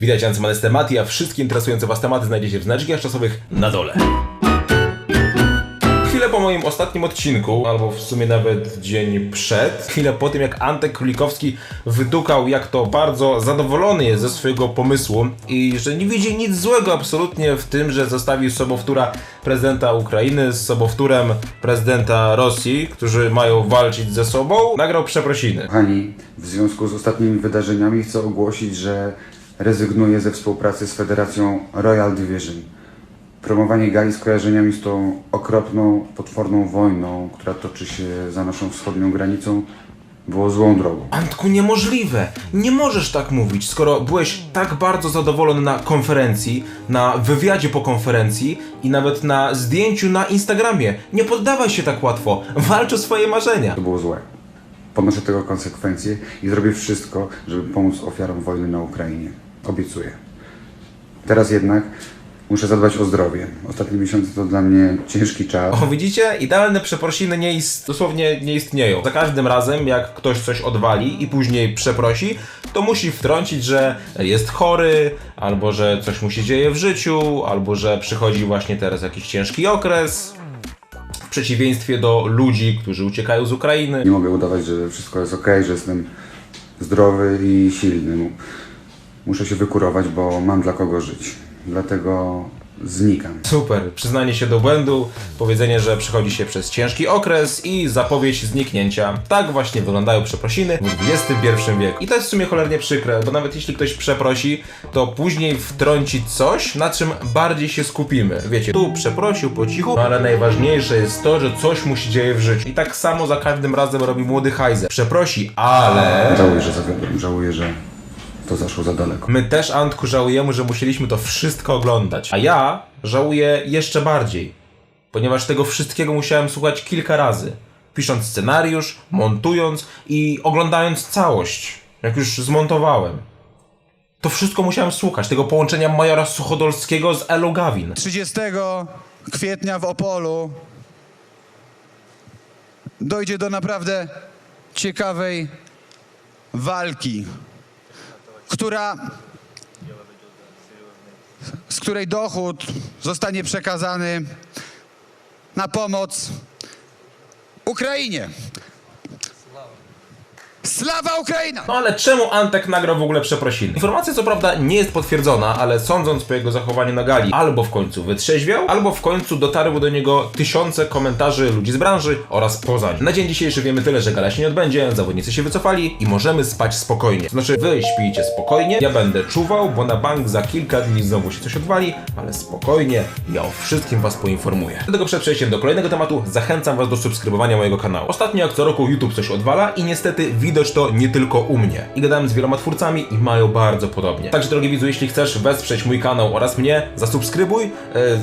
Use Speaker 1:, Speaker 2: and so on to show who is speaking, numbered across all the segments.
Speaker 1: Witajcie, Ancyman jest tematy, a wszystkie interesujące Was tematy znajdziecie w znaczkach czasowych na dole. Chwilę po moim ostatnim odcinku, albo w sumie nawet dzień przed, chwilę po tym jak Antek Królikowski wydukał, jak to bardzo zadowolony jest ze swojego pomysłu i że nie widzi nic złego absolutnie w tym, że zostawił sobowtóra prezydenta Ukrainy z sobowtórem prezydenta Rosji, którzy mają walczyć ze sobą, nagrał przeprosiny.
Speaker 2: Kochani, w związku z ostatnimi wydarzeniami chcę ogłosić, że rezygnuję ze współpracy z Federacją Royal Division. Promowanie gali z kojarzeniami z tą okropną, potworną wojną, która toczy się za naszą wschodnią granicą, było złą drogą.
Speaker 1: Antku, niemożliwe! Nie możesz tak mówić, skoro byłeś tak bardzo zadowolony na konferencji, na wywiadzie po konferencji i nawet na zdjęciu na Instagramie. Nie poddawaj się tak łatwo. Walcz o swoje marzenia.
Speaker 2: To było złe. Ponoszę tego konsekwencje i zrobię wszystko, żeby pomóc ofiarom wojny na Ukrainie. Obiecuję. Teraz jednak muszę zadbać o zdrowie. Ostatnie miesiące to dla mnie ciężki czas.
Speaker 1: O, widzicie? Idealne przeprosiny nie ist... dosłownie nie istnieją. Za każdym razem, jak ktoś coś odwali i później przeprosi, to musi wtrącić, że jest chory, albo że coś mu się dzieje w życiu, albo że przychodzi właśnie teraz jakiś ciężki okres. W przeciwieństwie do ludzi, którzy uciekają z Ukrainy.
Speaker 2: Nie mogę udawać, że wszystko jest ok, że jestem zdrowy i silny. Mu- Muszę się wykurować, bo mam dla kogo żyć. Dlatego znikam.
Speaker 1: Super, przyznanie się do błędu, powiedzenie, że przychodzi się przez ciężki okres i zapowiedź zniknięcia. Tak właśnie wyglądają przeprosiny w XXI wieku. I to jest w sumie cholernie przykre, bo nawet jeśli ktoś przeprosi, to później wtrąci coś, na czym bardziej się skupimy. Wiecie, tu przeprosił po cichu, no ale najważniejsze jest to, że coś mu się dzieje w życiu. I tak samo za każdym razem robi młody Heiser. Przeprosi, ale...
Speaker 2: Żałuję, że zawiodłem. Żałuję, że to zaszło za daleko.
Speaker 1: My też, Antku, żałujemy, że musieliśmy to wszystko oglądać. A ja żałuję jeszcze bardziej, ponieważ tego wszystkiego musiałem słuchać kilka razy. Pisząc scenariusz, montując i oglądając całość, jak już zmontowałem. To wszystko musiałem słuchać, tego połączenia majora Suchodolskiego z Elo Gawin.
Speaker 3: 30 kwietnia w Opolu dojdzie do naprawdę ciekawej walki, która, z której dochód zostanie przekazany na pomoc Ukrainie. Slawa Ukraina!
Speaker 1: No ale czemu Antek nagrał w ogóle przeprosiny? Informacja co prawda nie jest potwierdzona, ale sądząc po jego zachowaniu na gali, albo w końcu wytrzeźwiał, albo w końcu dotarły do niego tysiące komentarzy ludzi z branży oraz poza nim. Na dzień dzisiejszy wiemy tyle, że gala się nie odbędzie, zawodnicy się wycofali i możemy spać spokojnie. Znaczy wy śpijcie spokojnie, ja będę czuwał, bo na bank za kilka dni znowu się coś odwali, ale spokojnie, ja o wszystkim was poinformuję. Dlatego przed przejściem do kolejnego tematu zachęcam was do subskrybowania mojego kanału. Ostatnio jak co roku YouTube coś odwala i niestety widać to nie tylko u mnie. I gadałem z wieloma twórcami i mają bardzo podobnie. Także drogi widzu, jeśli chcesz wesprzeć mój kanał oraz mnie, zasubskrybuj, yy,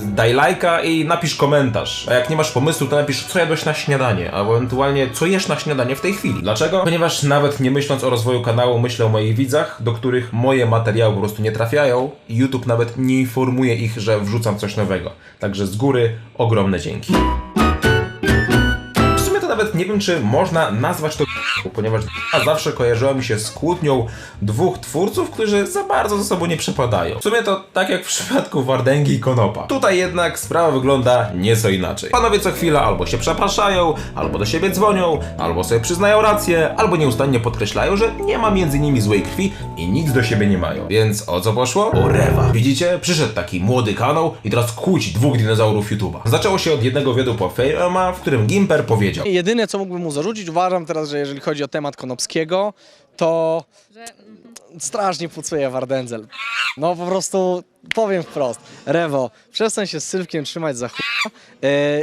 Speaker 1: daj lajka i napisz komentarz. A jak nie masz pomysłu, to napisz co jadłeś na śniadanie, albo ewentualnie co jesz na śniadanie w tej chwili. Dlaczego? Ponieważ nawet nie myśląc o rozwoju kanału, myślę o moich widzach, do których moje materiały po prostu nie trafiają i YouTube nawet nie informuje ich, że wrzucam coś nowego. Także z góry ogromne dzięki. W sumie to nawet nie wiem, czy można nazwać to ponieważ a zawsze kojarzyła mi się z kłótnią dwóch twórców, którzy za bardzo ze sobą nie przepadają. W sumie to tak jak w przypadku Wardęgi i Konopa. Tutaj jednak sprawa wygląda nieco inaczej. Panowie co chwila albo się przepraszają, albo do siebie dzwonią, albo sobie przyznają rację, albo nieustannie podkreślają, że nie ma między nimi złej krwi i nic do siebie nie mają. Więc o co poszło? O rewa. Widzicie? Przyszedł taki młody kanał i teraz kłóci dwóch dinozaurów YouTube'a. Zaczęło się od jednego wiedu po Fejrama, w którym Gimper powiedział
Speaker 4: Jedyne, co mógłbym mu zarzucić, uważam teraz, że jeżeli chodzi o temat Konopskiego, to strasznie pucuje Wardędzel. No po prostu powiem wprost. Rewo, przestań się z Sylwkiem trzymać za chuj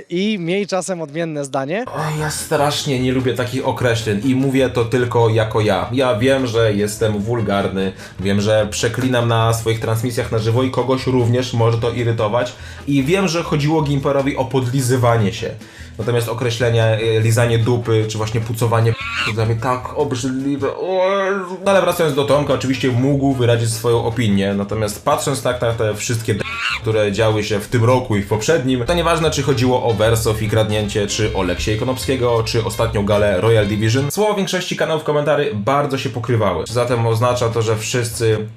Speaker 4: i miej czasem odmienne zdanie.
Speaker 1: Oj, ja strasznie nie lubię takich określeń i mówię to tylko jako ja. Ja wiem, że jestem wulgarny, wiem, że przeklinam na swoich transmisjach na żywo i kogoś również może to irytować i wiem, że chodziło Gimperowi o podlizywanie się. Natomiast określenia e, lizanie dupy, czy właśnie pucowanie p- to dla mnie tak obrzydliwe. O Jezu. No ale wracając do Tomka, oczywiście mógł wyrazić swoją opinię, natomiast patrząc tak na te wszystkie d- które działy się w tym roku i w poprzednim, to nieważne czy chodziło o Wersow i kradnięcie, czy o Leksie Konopskiego, czy ostatnią galę Royal Division, słowa większości kanałów komentarzy bardzo się pokrywały. Zatem oznacza to, że wszyscy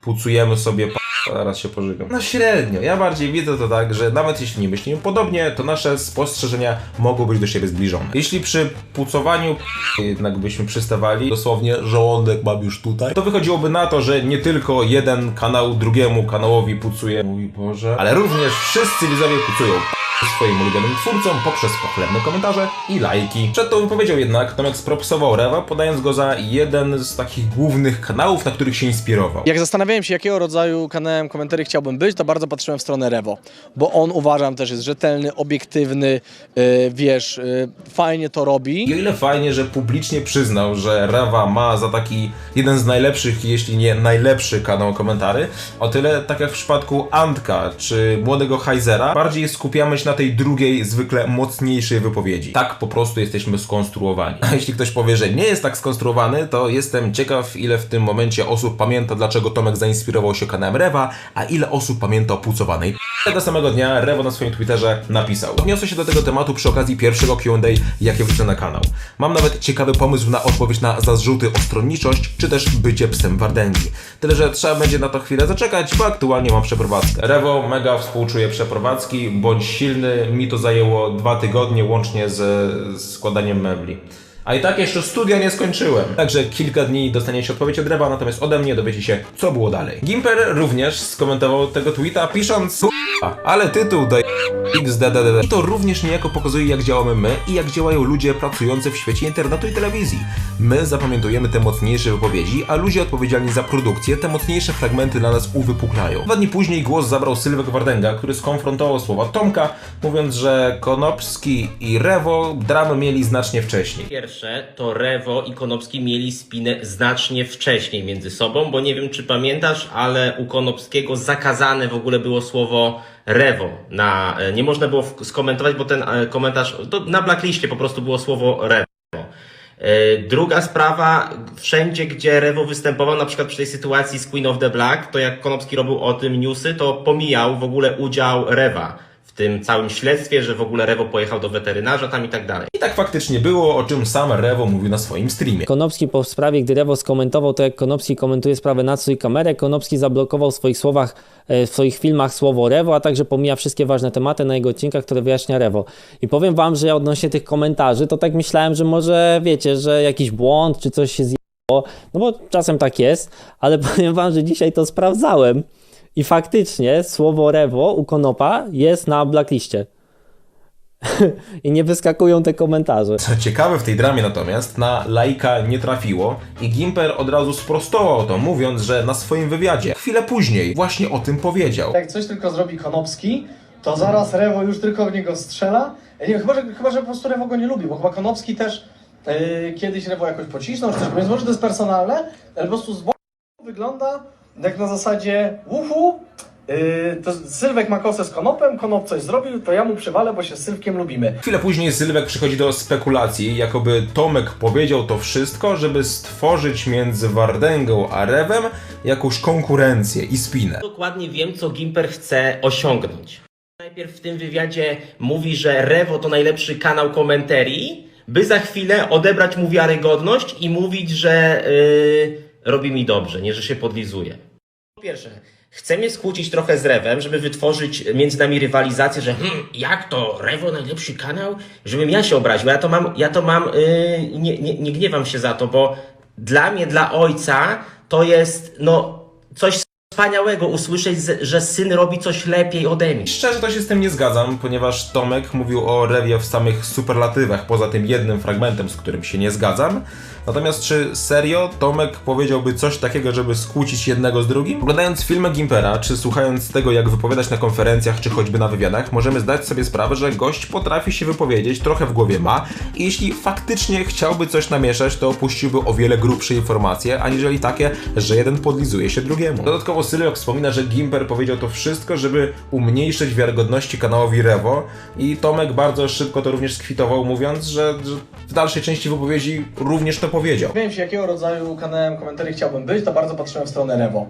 Speaker 1: pucujemy sobie. Zaraz się pożygam. No średnio. Ja bardziej widzę to tak, że nawet jeśli nie myślimy podobnie, to nasze spostrzeżenia mogą być do siebie zbliżone. Jeśli przy pucowaniu jednak byśmy przystawali, dosłownie żołądek mam już tutaj, to wychodziłoby na to, że nie tylko jeden kanał drugiemu kanałowi pucuje, mój Boże, ale również wszyscy widzowie pucują swoim ulubionym twórcom poprzez pochlebne komentarze i lajki. Przed tą wypowiedzią jednak Tomek spropsował Rewa, podając go za jeden z takich głównych kanałów, na których się inspirował.
Speaker 4: Jak zastanawiałem się, jakiego rodzaju kanałem komentarzy chciałbym być, to bardzo patrzyłem w stronę Rewo, bo on uważam też jest rzetelny, obiektywny, yy, wiesz, yy, fajnie to robi.
Speaker 1: I o ile fajnie, że publicznie przyznał, że Rewa ma za taki jeden z najlepszych, jeśli nie najlepszy kanał komentarzy, o tyle, tak jak w przypadku Antka czy młodego Heizera, bardziej skupiamy się na tej drugiej, zwykle mocniejszej wypowiedzi. Tak po prostu jesteśmy skonstruowani. A jeśli ktoś powie, że nie jest tak skonstruowany, to jestem ciekaw, ile w tym momencie osób pamięta, dlaczego Tomek zainspirował się kanałem Rewa, a ile osób pamięta o pucowanej tego samego dnia Rewo na swoim Twitterze napisał. Odniosę się do tego tematu przy okazji pierwszego Q&A, jakie wrzucę na kanał. Mam nawet ciekawy pomysł na odpowiedź na zarzuty o stronniczość, czy też bycie psem Wardęgi. Tyle, że trzeba będzie na to chwilę zaczekać, bo aktualnie mam przeprowadzkę. Rewo mega współczuje przeprowadzki, bądź silny, mi to zajęło dwa tygodnie łącznie z, z składaniem mebli. A i tak jeszcze studia nie skończyłem. Także kilka dni dostaniecie odpowiedź od Rewa, natomiast ode mnie dowiecie się, co było dalej. Gimper również skomentował tego tweeta, pisząc "K***a, ale tytuł daje XDDD. To również niejako pokazuje, jak działamy my i jak działają ludzie pracujący w świecie internetu i telewizji. My zapamiętujemy te mocniejsze wypowiedzi, a ludzie odpowiedzialni za produkcję te mocniejsze fragmenty dla nas uwypuklają. Dwa dni później głos zabrał Sylwek Wardęga, który skonfrontował słowa Tomka, mówiąc, że Konopski i Rewo dramy mieli znacznie wcześniej.
Speaker 5: Pierwsze, to Rewo i Konopski mieli spinę znacznie wcześniej między sobą, bo nie wiem czy pamiętasz, ale u Konopskiego zakazane w ogóle było słowo Rewo. Na, e, nie można było skomentować, bo ten e, komentarz, to na blackliście po prostu było słowo Rewo. E, Druga sprawa, wszędzie gdzie Rewo występował, na przykład przy tej sytuacji z Queen of the Black, to jak Konopski robił o tym newsy, to pomijał w ogóle udział Rewa tym całym śledztwie, że w ogóle Rewo pojechał do weterynarza tam i tak dalej.
Speaker 1: I tak faktycznie było, o czym sam Rewo mówił na swoim streamie.
Speaker 6: Konopski po sprawie, gdy Rewo skomentował to, jak Konopski komentuje sprawę Natsu i kamerę, Konopski zablokował w swoich słowach, e, w swoich filmach słowo Rewo, a także pomija wszystkie ważne tematy na jego odcinkach, które wyjaśnia Rewo. I powiem wam, że ja odnośnie tych komentarzy, to tak myślałem, że może wiecie, że jakiś błąd czy coś się zjechało, no bo czasem tak jest, ale powiem wam, że dzisiaj to sprawdzałem i faktycznie słowo Rewo u Konopa jest na blackliście. I nie wyskakują te komentarze.
Speaker 1: Co ciekawe w tej dramie natomiast na lajka nie trafiło i Gimper od razu sprostował to, mówiąc, że na swoim wywiadzie chwilę później właśnie o tym powiedział.
Speaker 4: Jak coś tylko zrobi Konopski, to zaraz Rewo już tylko w niego strzela. Nie, chyba, że, chyba, że po prostu Rewo go nie lubi, bo chyba Konopski też yy, kiedyś Rewo jakoś pocisnął, czy coś, więc może to jest personalne, ale po prostu z boku wygląda jak na zasadzie uhu, yy, to Sylwek ma kosę z Konopem, Konop coś zrobił, to ja mu przywalę, bo się z Sylwkiem lubimy.
Speaker 1: Chwilę później Sylwek przychodzi do spekulacji, jakoby Tomek powiedział to wszystko, żeby stworzyć między Wardęgą a Rewem jakąś konkurencję i spinę.
Speaker 5: Dokładnie wiem, co Gimper chce osiągnąć. Najpierw w tym wywiadzie mówi, że Rewo to najlepszy kanał komentarii, by za chwilę odebrać mu wiarygodność i mówić, że yy, robi mi dobrze, nie że się podlizuje. Po pierwsze, chce mnie skłócić trochę z Rewem, żeby wytworzyć między nami rywalizację, że hmm, jak to, Rewo najlepszy kanał? Żebym ja się obraził. Ja to mam, ja to mam, yy, nie, nie, nie gniewam się za to, bo dla mnie, dla ojca, to jest no coś wspaniałego usłyszeć, że syn robi coś lepiej ode mnie.
Speaker 1: Szczerze to się z tym nie zgadzam, ponieważ Tomek mówił o Rewie w samych superlatywach, poza tym jednym fragmentem, z którym się nie zgadzam. Natomiast czy serio Tomek powiedziałby coś takiego, żeby skłócić jednego z drugim? Oglądając filmy Gimpera, czy słuchając tego, jak wypowiadać na konferencjach, czy choćby na wywiadach, możemy zdać sobie sprawę, że gość potrafi się wypowiedzieć, trochę w głowie ma i jeśli faktycznie chciałby coś namieszać, to opuściłby o wiele grubsze informacje, aniżeli takie, że jeden podlizuje się drugiemu. Dodatkowo Sylwek wspomina, że Gimper powiedział to wszystko, żeby umniejszyć wiarygodności kanałowi Rewo i Tomek bardzo szybko to również skwitował, mówiąc, że, że w dalszej części wypowiedzi również to powiedział.
Speaker 4: Wiem jakiego rodzaju kanałem komentarzy chciałbym być, to bardzo patrzyłem w stronę Rewo.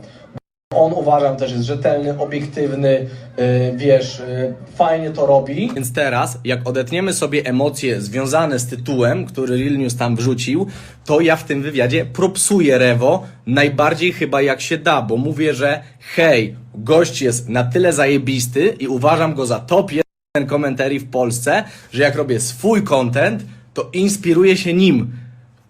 Speaker 4: On uważam też jest rzetelny, obiektywny, yy, wiesz, yy, fajnie to robi.
Speaker 7: Więc teraz, jak odetniemy sobie emocje związane z tytułem, który Real News tam wrzucił, to ja w tym wywiadzie propsuję Rewo najbardziej chyba jak się da, bo mówię, że hej, gość jest na tyle zajebisty i uważam go za top jeden komentarii w Polsce, że jak robię swój content, to inspiruję się nim.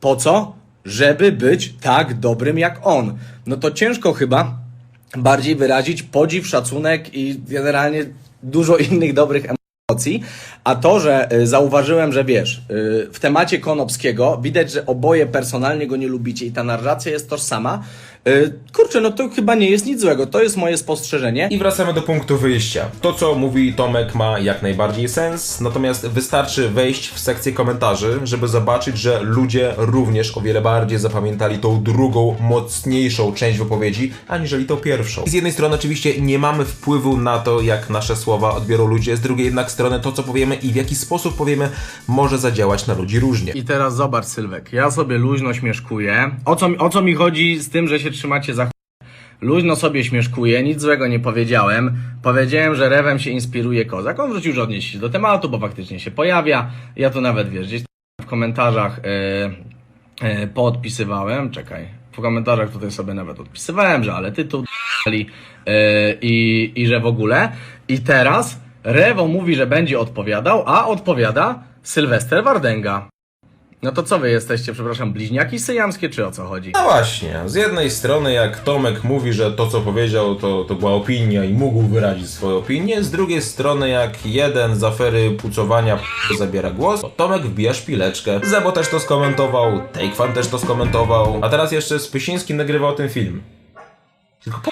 Speaker 7: Po co? Żeby być tak dobrym jak on. No to ciężko chyba bardziej wyrazić podziw, szacunek i generalnie dużo innych dobrych emocji. A to, że y, zauważyłem, że wiesz, y, w temacie Konopskiego widać, że oboje personalnie go nie lubicie i ta narracja jest tożsama. Y, Kurczę, no to chyba nie jest nic złego. To jest moje spostrzeżenie.
Speaker 1: I wracamy do punktu wyjścia. To, co mówi Tomek, ma jak najbardziej sens, natomiast wystarczy wejść w sekcję komentarzy, żeby zobaczyć, że ludzie również o wiele bardziej zapamiętali tą drugą, mocniejszą część wypowiedzi, aniżeli tą pierwszą. I z jednej strony oczywiście nie mamy wpływu na to, jak nasze słowa odbiorą ludzie, z drugiej jednak strony to, co powiemy i w jaki sposób powiemy, może zadziałać na ludzi różnie.
Speaker 7: I teraz zobacz, Sylwek, ja sobie luźno śmieszkuję. O co, o co mi chodzi z tym, że się trzymacie za. Luźno sobie śmieszkuję, nic złego nie powiedziałem. Powiedziałem, że Rewem się inspiruje Kozak. On wrócił już odnieść się do tematu, bo faktycznie się pojawia. Ja tu nawet, wiesz, gdzieś w komentarzach yy, yy, poodpisywałem. Czekaj, w komentarzach tutaj sobie nawet odpisywałem, że ale tytuł d***li, yy, i, i że w ogóle. I teraz Rewo mówi, że będzie odpowiadał, a odpowiada Sylwester Wardęga. No to co wy jesteście, przepraszam, bliźniaki syjamskie, czy o co chodzi?
Speaker 1: No właśnie, z jednej strony jak Tomek mówi, że to co powiedział to, to była opinia i mógł wyrazić swoją opinię, z drugiej strony jak jeden z afery pucowania p- zabiera głos, to Tomek wbija szpileczkę. Zebo też to skomentował, Takefan też to skomentował, a teraz jeszcze Spysiński nagrywał ten film. Tylko po...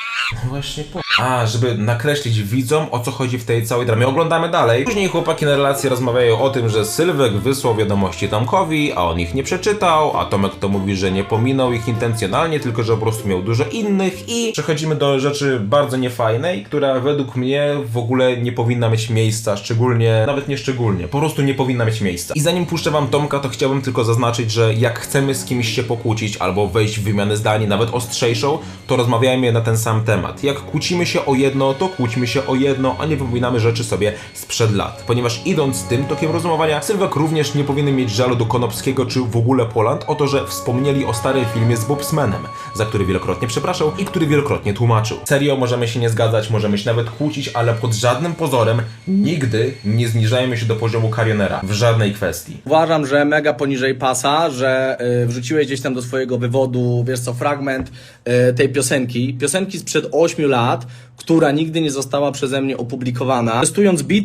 Speaker 1: Właśnie po... A, żeby nakreślić widzom o co chodzi w tej całej dramie. Oglądamy dalej. Później chłopaki na relacji rozmawiają o tym, że Sylwek wysłał wiadomości Tomkowi, a on ich nie przeczytał, a Tomek to mówi, że nie pominął ich intencjonalnie, tylko że po prostu miał dużo innych i przechodzimy do rzeczy bardzo niefajnej, która według mnie w ogóle nie powinna mieć miejsca, szczególnie, nawet nie szczególnie, po prostu nie powinna mieć miejsca. I zanim puszczę wam Tomka, to chciałbym tylko zaznaczyć, że jak chcemy z kimś się pokłócić albo wejść w wymianę zdań, nawet ostrzejszą, to rozmawiajmy na ten sam temat. Jak kłócimy się o jedno, to kłóćmy się o jedno, a nie wypominamy rzeczy sobie sprzed lat. Ponieważ idąc tym tokiem rozumowania, Sylwek również nie powinien mieć żalu do Konopskiego czy w ogóle Poland o to, że wspomnieli o starym filmie z Bobsmanem, za który wielokrotnie przepraszał i który wielokrotnie tłumaczył. Serio, możemy się nie zgadzać, możemy się nawet kłócić, ale pod żadnym pozorem nigdy nie zniżajmy się do poziomu karionera w żadnej kwestii.
Speaker 7: Uważam, że mega poniżej pasa, że y, wrzuciłeś gdzieś tam do swojego wywodu, wiesz co, fragment y, tej piosenki. Piosenki sprzed 8 lat, która nigdy nie została przeze mnie opublikowana. Testując beat,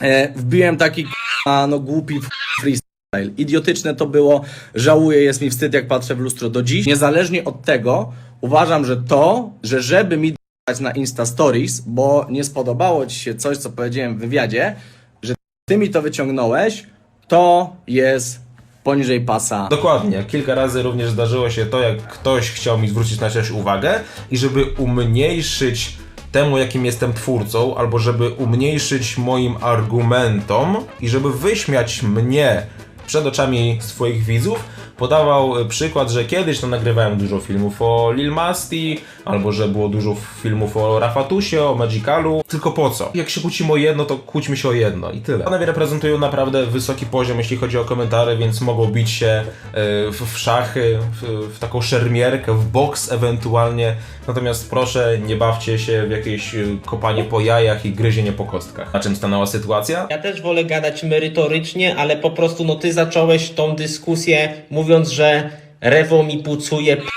Speaker 7: e, wbiłem taki k***a, no głupi freestyle. Idiotyczne to było, żałuję, jest mi wstyd jak patrzę w lustro do dziś. Niezależnie od tego, uważam, że to, że żeby mi dać na Insta Stories, bo nie spodobało Ci się coś, co powiedziałem w wywiadzie, że Ty mi to wyciągnąłeś, to jest poniżej pasa.
Speaker 1: Dokładnie. Kilka razy również zdarzyło się to, jak ktoś chciał mi zwrócić na coś uwagę i żeby umniejszyć temu, jakim jestem twórcą, albo żeby umniejszyć moim argumentom i żeby wyśmiać mnie przed oczami swoich widzów, podawał e, przykład, że kiedyś to nagrywałem dużo filmów o Lil Masti, albo że było dużo filmów o Rafatusie, o Magicalu. Tylko po co? Jak się kłócimy o jedno, to kłóćmy się o jedno i tyle. Panowie reprezentują naprawdę wysoki poziom, jeśli chodzi o komentarze, więc mogą bić się e, w, w szachy, w, w taką szermierkę, w boks ewentualnie. Natomiast proszę, nie bawcie się w jakieś e, kopanie po jajach i gryzienie po kostkach. Na czym stanęła sytuacja?
Speaker 5: Ja też wolę gadać merytorycznie, ale po prostu no ty zacząłeś tą dyskusję mówiąc, że Rewo mi pucuje p***.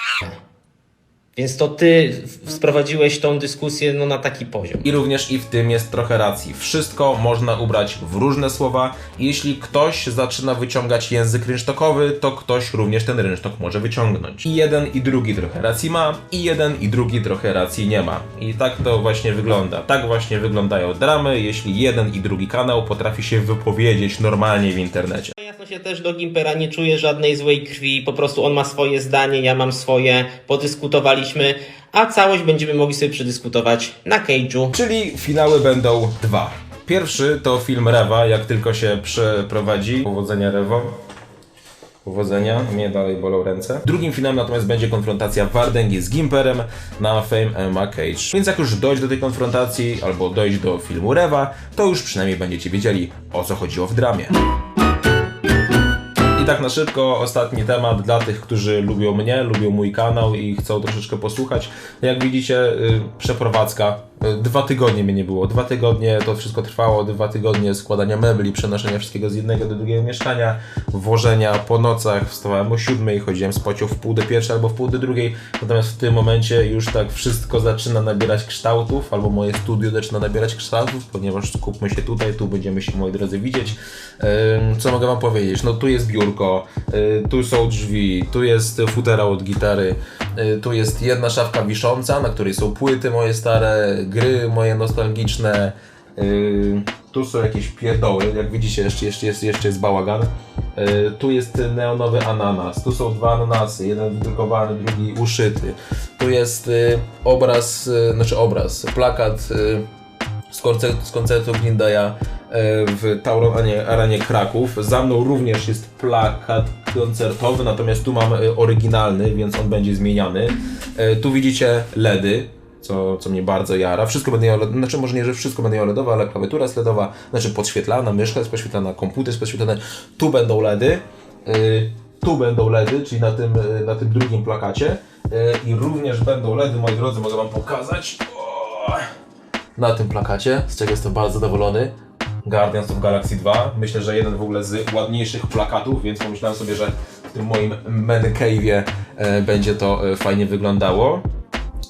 Speaker 5: Więc to ty sprowadziłeś tą dyskusję no, na taki poziom.
Speaker 1: I również i w tym jest trochę racji. Wszystko można ubrać w różne słowa. Jeśli ktoś zaczyna wyciągać język rynsztokowy, to ktoś również ten rynsztok może wyciągnąć. I jeden i drugi trochę racji ma, i jeden i drugi trochę racji nie ma. I tak to właśnie wygląda. Tak właśnie wyglądają dramy, jeśli jeden i drugi kanał potrafi się wypowiedzieć normalnie w internecie.
Speaker 5: Się też do Gimpera nie czuję żadnej złej krwi, po prostu on ma swoje zdanie, ja mam swoje, podyskutowaliśmy, a całość będziemy mogli sobie przedyskutować na Cage'u.
Speaker 1: Czyli finały będą dwa. Pierwszy to film Rewa, jak tylko się przeprowadzi. Powodzenia Rewo. Powodzenia, mnie dalej bolą ręce. Drugim finałem natomiast będzie konfrontacja Wardęgi z Gimperem na Fame MMA Cage. Więc jak już dojść do tej konfrontacji, albo dojść do filmu Rewa, to już przynajmniej będziecie wiedzieli o co chodziło w dramie. Tak na szybko, ostatni temat dla tych, którzy lubią mnie, lubią mój kanał i chcą troszeczkę posłuchać. Jak widzicie, y, przeprowadzka. Y, Dwa tygodnie mnie nie było. Dwa tygodnie to wszystko trwało. Dwa tygodnie składania mebli, przenoszenia wszystkiego z jednego do drugiego mieszkania, wożenia po nocach. Wstawałem o siódmej, chodziłem z w pół do pierwszej albo w pół do drugiej. Natomiast w tym momencie już tak wszystko zaczyna nabierać kształtów, albo moje studio zaczyna nabierać kształtów, ponieważ skupmy się tutaj, tu będziemy się, moi drodzy, widzieć. Co mogę wam powiedzieć? No tu jest biurko, y, tu są drzwi, tu jest futera od gitary, y, tu jest jedna szafka wisząca, na której są płyty moje stare, gry moje nostalgiczne, y, tu są jakieś pierdoły, jak widzicie jeszcze, jeszcze, jest, jeszcze jest bałagan. Y, Tu jest neonowy ananas, tu są dwa ananasy, jeden wydrukowany, drugi uszyty. Tu jest y, obraz, znaczy obraz, plakat z koncertu, z koncertu Green Day'a e, w Tauron Arenie, Kraków. Za mną również jest plakat koncertowy, natomiast tu mam oryginalny, więc on będzie zmieniany. Tu widzicie LEDy, co, co mnie bardzo jara. Wszystko będzie OLED, znaczy może nie, że wszystko będzie OLEDowe, ale klawiatura jest LEDowa, znaczy podświetlana, myszka jest podświetlana, komputer jest podświetlany. Tu będą LEDy. e, Tu będą LEDy, czyli na tym, e, na tym drugim plakacie. E, I również będą LEDy, moi drodzy, mogę Wam pokazać. O! na tym plakacie, z czego jestem bardzo zadowolony. Guardians of Galaxy 2. Myślę, że jeden w ogóle z ładniejszych plakatów, więc pomyślałem sobie, że w tym moim man cave'ie e, będzie to e, fajnie wyglądało.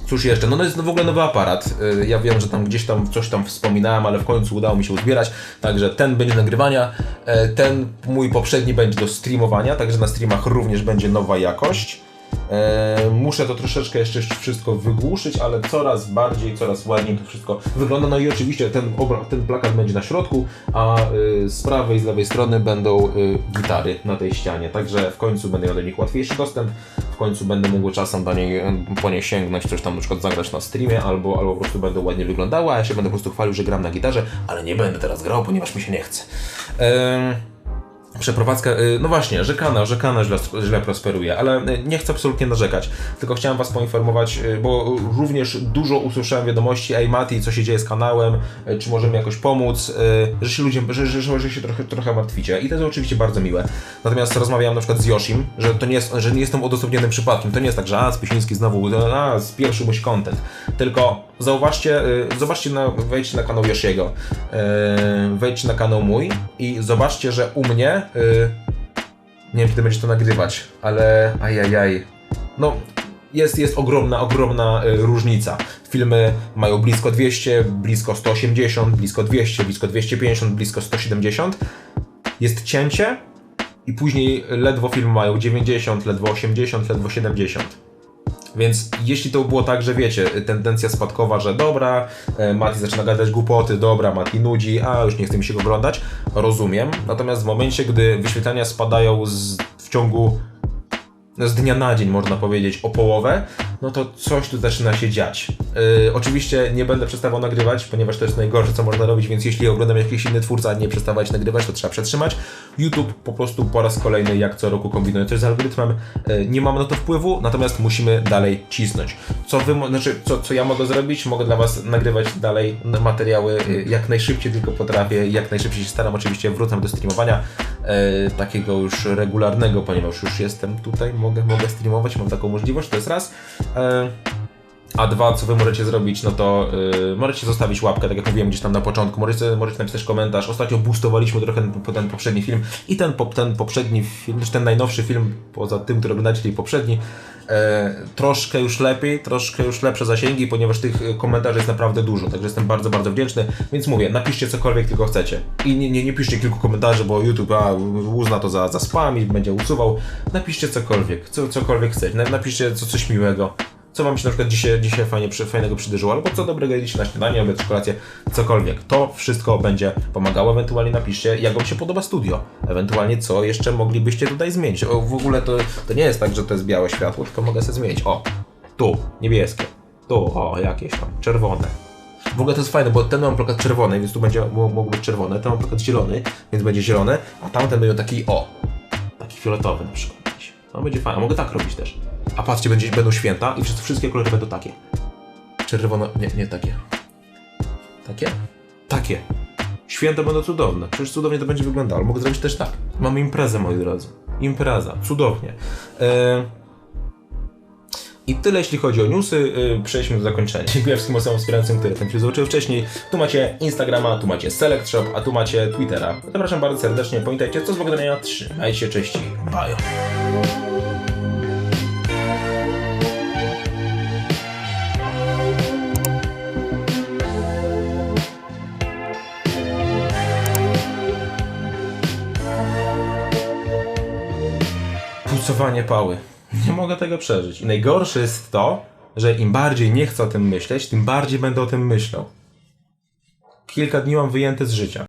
Speaker 1: Cóż jeszcze? No to jest w ogóle nowy aparat. E, Ja wiem, że tam gdzieś tam coś tam wspominałem, ale w końcu udało mi się uzbierać. Także ten będzie nagrywania, e, ten mój poprzedni będzie do streamowania, także na streamach również będzie nowa jakość. E, muszę to troszeczkę jeszcze wszystko wygłuszyć, ale coraz bardziej, coraz ładniej to wszystko wygląda. No i oczywiście ten, ten plakat będzie na środku, a y, z prawej i z lewej strony będą y, gitary na tej ścianie. Także w końcu będę miał do nich łatwiejszy dostęp. Końcu będę mógł czasem do niej, po nie sięgnąć, coś tam na przykład zagrać na streamie, albo, albo po prostu będą ładnie wyglądały, a ja się będę po prostu chwalił, że gram na gitarze, ale nie będę teraz grał, ponieważ mi się nie chce. Em, Przeprowadzka, y, no właśnie, że kanał źle, źle prosperuje, ale y, nie chcę absolutnie narzekać, tylko chciałem Was poinformować, y, bo również dużo usłyszałem wiadomości, ej Mati, co się dzieje z kanałem, czy możemy jakoś pomóc, że się ludzie, że, że, że, się trochę, trochę martwicie. I to jest oczywiście bardzo miłe. Natomiast rozmawiałem na przykład z Yoshim, że to nie jest, że nie jestem odosobnionym przypadkiem, to nie jest tak, że a, Spysiński znowu, a, spieprzył mu się content, tylko zauważcie, y, zobaczcie, na, wejdźcie na kanał Yoshiego, y, wejdźcie na kanał mój i zobaczcie, że u mnie, y, nie wiem kiedy będziecie to nagrywać, ale ajajaj, no jest, jest ogromna, ogromna różnica. Filmy mają blisko 200, blisko 180, blisko 200, blisko 250, blisko 170. Jest cięcie i później ledwo filmy mają 90, ledwo 80, ledwo 70. Więc jeśli to było tak, że wiecie, tendencja spadkowa, że dobra, e, Mati zaczyna gadać głupoty, dobra, Mati nudzi, a już nie chce mi się go oglądać, rozumiem. Natomiast w momencie, gdy wyświetlenia spadają z, w ciągu z dnia na dzień, można powiedzieć, o połowę, no to coś tu zaczyna się dziać. Yy, oczywiście nie będę przestawał nagrywać, ponieważ to jest najgorsze, co można robić, więc jeśli oglądam jakiś inny twórca, a nie przestawać nagrywać, to trzeba przetrzymać. YouTube po prostu po raz kolejny, jak co roku, kombinuje coś z algorytmem. Yy, nie mamy na to wpływu, natomiast musimy dalej cisnąć. Co wy, znaczy, co, co ja mogę zrobić? Mogę dla was nagrywać dalej materiały yy, jak najszybciej tylko potrafię, jak najszybciej się staram. Oczywiście wrócę do streamowania e, takiego już regularnego, ponieważ już jestem tutaj, mogę, mogę streamować, mam taką możliwość, to jest raz. A dwa, co wy możecie zrobić, no to y, możecie zostawić łapkę, tak jak mówiłem gdzieś tam na początku, możecie, możecie napisać komentarz. Ostatnio boostowaliśmy trochę ten, ten poprzedni film i ten, po- ten poprzedni film, czy ten najnowszy film, poza tym, który oglądacie, poprzedni, e, troszkę już lepiej, troszkę już lepsze zasięgi, ponieważ tych e, komentarzy jest naprawdę dużo, także jestem bardzo, bardzo wdzięczny, więc mówię, napiszcie cokolwiek tylko chcecie. I nie, nie, nie piszcie kilku komentarzy, bo YouTube a, uzna to za, za spam i będzie usuwał. Napiszcie cokolwiek, co, cokolwiek chcecie, Na- napiszcie co, coś miłego. Co wam się na przykład dzisiaj, dzisiaj fajnie, fajnego przydarzyło, albo co dobrego jedliście na śniadanie, obiad, kolację, cokolwiek. To wszystko będzie pomagało, ewentualnie napiszcie, jak wam się podoba studio, ewentualnie co jeszcze moglibyście tutaj zmienić. O, w ogóle to, to nie jest tak, że to jest białe światło, tylko mogę sobie zmienić. O, tu, niebieskie, tu, o, jakieś tam, czerwone. W ogóle to jest fajne, bo ten mam plakat czerwony, więc tu będzie mógł być czerwony, ten mam plakat zielony, więc będzie zielony, a tamten będzie taki, o, taki fioletowy na przykład. No będzie fajnie, mogę tak robić też. A patrzcie, będzie, będą święta i wszystkie kolory będą takie. Czerwono, nie, nie takie. Takie? Takie. Święta będą cudowne. Przecież cudownie to będzie wyglądało. Mogę zrobić też tak. Mamy imprezę, moi drodzy. Impreza. Cudownie. E... I tyle jeśli chodzi o newsy. Yy, przejdźmy do zakończenia. Dziękuję wszystkim osobom wspierającym, które ten film zobaczyły wcześniej. Tu macie Instagrama, tu macie Select Shop, a tu macie Twittera. Zapraszam bardzo serdecznie. Pamiętajcie, co z Bogdania. Trzymajcie się, cześć. i Bye. Pały. Nie mogę tego przeżyć. I najgorsze jest to, że im bardziej nie chcę o tym myśleć, tym bardziej będę o tym myślał. Kilka dni mam wyjęte z życia.